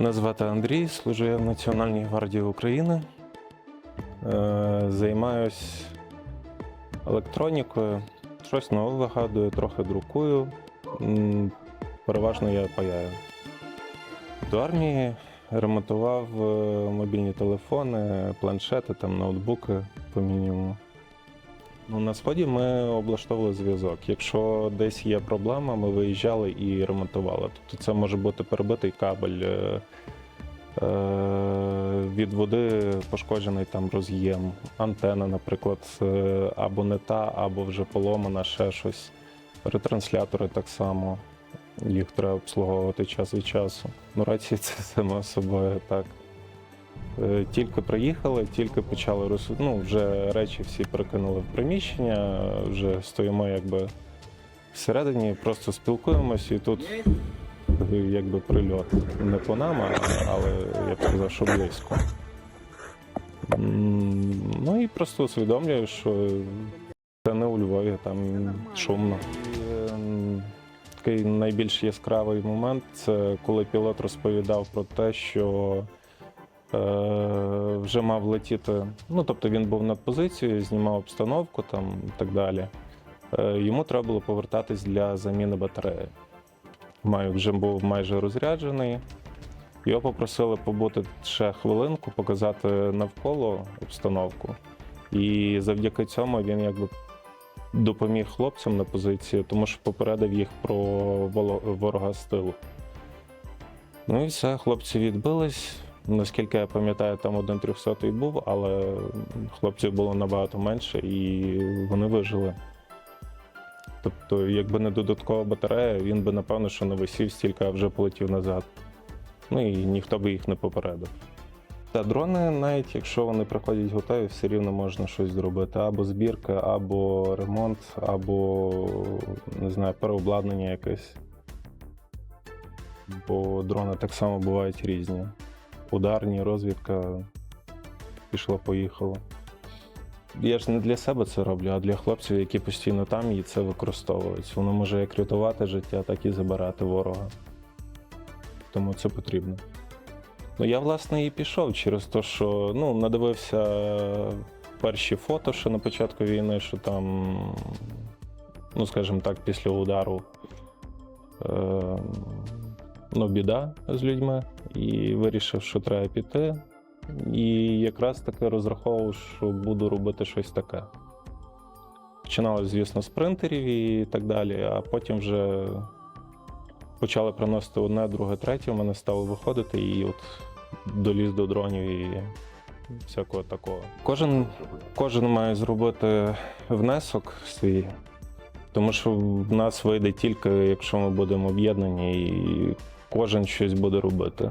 Мене звати Андрій, служу я в Національній гвардії України. Е, Займаюсь електронікою, щось нове вигадую, трохи друкую. Переважно я паяю. До армії ремонтував е, мобільні телефони, планшети, там, ноутбуки по мінімуму. Ну, на сході ми облаштовували зв'язок. Якщо десь є проблема, ми виїжджали і ремонтували. Тобто це може бути перебитий кабель, е, е, від води пошкоджений там роз'єм, антена, наприклад, е, або не та, або вже поломана, ще щось. Ретранслятори так само. Їх треба обслуговувати час від часу. Ну, рації це само собою так. Е, Тільки приїхали, тільки почали роз... ну, вже речі всі перекинули в приміщення, вже стоїмо якби всередині, просто спілкуємось, і тут якби прильот. Не по нам, але я б сказав, що близько. Ну і просто усвідомлюю, що це не у Львові, там шумно. Такий найбільш яскравий момент це коли пілот розповідав про те, що вже мав летіти. Ну, тобто він був над позицією, знімав обстановку там і так далі. Е, йому треба було повертатись для заміни батареї. Маю вже був майже розряджений. Його попросили побути ще хвилинку, показати навколо обстановку. І завдяки цьому він якби допоміг хлопцям на позиції, тому що попередив їх про ворога з тилу. Ну і все, хлопці відбились. Наскільки я пам'ятаю, там один трьохсотий був, але хлопців було набагато менше і вони вижили. Тобто, якби не додаткова батарея, він би, напевно, що не висів стільки, а вже полетів назад. Ну і ніхто би їх не попередив. Та дрони, навіть якщо вони приходять готові, все рівно можна щось зробити. Або збірка, або ремонт, або не знаю, переобладнання якесь. Бо дрони так само бувають різні. Ударні, розвідка пішло-поїхало. Я ж не для себе це роблю, а для хлопців, які постійно там і це використовують. Воно може як рятувати життя, так і забирати ворога. Тому це потрібно. Ну, я, власне, і пішов через те, що ну, надивився перші фото ще на початку війни, що там, ну, скажімо так, після удару е, ну, біда з людьми, і вирішив, що треба піти. І якраз таки розраховував, що буду робити щось таке. Починалося, звісно, з принтерів і так далі, а потім вже почали приносити одне, друге, третє, у мене стало виходити, і от доліз до дронів і всякого такого. Кожен, кожен має зробити внесок свій, тому що в нас вийде тільки, якщо ми будемо об'єднані, і кожен щось буде робити.